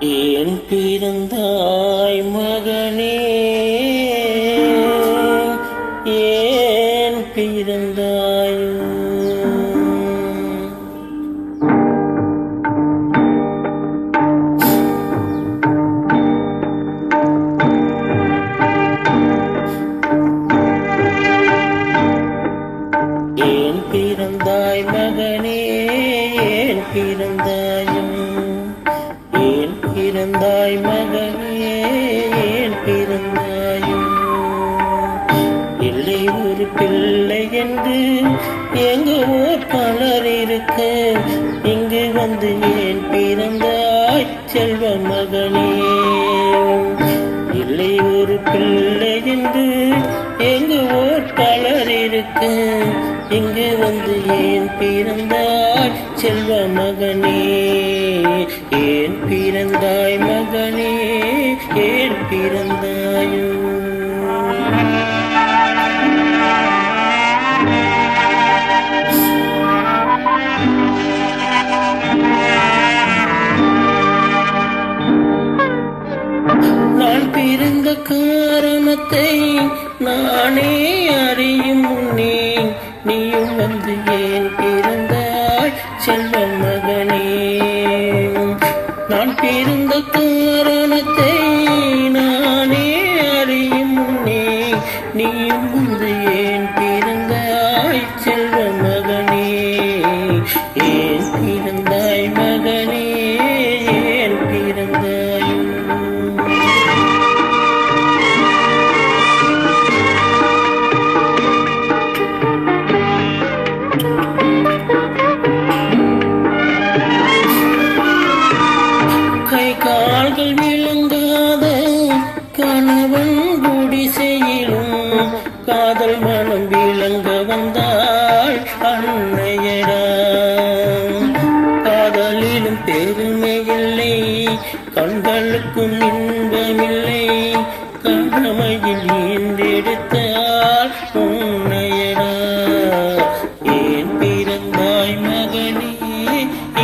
ஏன் பிறந்தாய் மகனே? ஏன் பிறந்தாயோ பிறந்தாயும் ஏன் பிறந்தாய் மகனே ஏன் பிறந்தாயும்? இல்லை ஒரு பிள்ளை என்று எங்கு ஓர் பலர் இருக்க இங்கு வந்து ஏன் பிறந்தாய் செல்வ மகனே? இல்லை ஒரு பிள்ளை என்று எங்கு ஓர் பலர் இருக்க இங்கு வந்து ஏன் பிறந்த செல்வ மகனே ஏன் பிறந்தாய் மகனே ஏன் பிறந்தாயோ நான் பிறந்த காரணத்தை நானே அறியும் முன்னே நீயும் வந்து நான் பிறந்த காரணத்தை நானே அறியும் முன்னே நீயும் வந்து ஏன் பிறந்தாய் செல்வ மகனே? ஏன் பிறந்தாய் கால்கள் விளங்காத கணவன் குடிசையிலும் காதல் மனம் விளங்க வந்தாள் அன்னையடா. காதலிலும் பெருமை இல்லை கண்களுக்கும் இன்பமில்லை கடமையில் ஈண்டெடுத்தாள் உன்னையடா. ஏன் பிறந்தாய் மகனே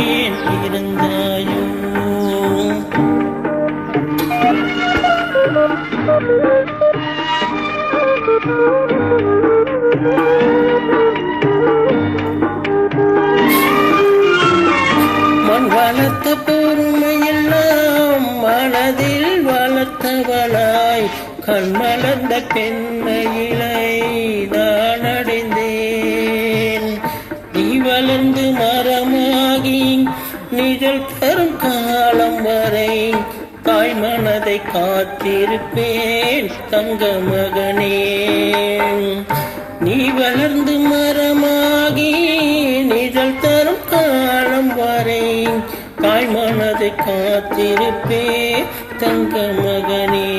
ஏன் பிறந்தாய் மண் வளர்த்த பொறுமையெல்லாம் மனதில் வளர்த்தவளாய் கண் மலர்ந்த பெண்மையிலை நான் அடைந்தேன் நீ வளர்ந்து மரமாகி நிழல் தரும் காலம் வரை தாய் மனதை காத்திருப்பேன் தங்க மகனே. நீ வளர்ந்து மரமாகி நிழல் தரும் காலம் வரை தாய் மனதை காத்திருப்பேன் தங்க மகனே.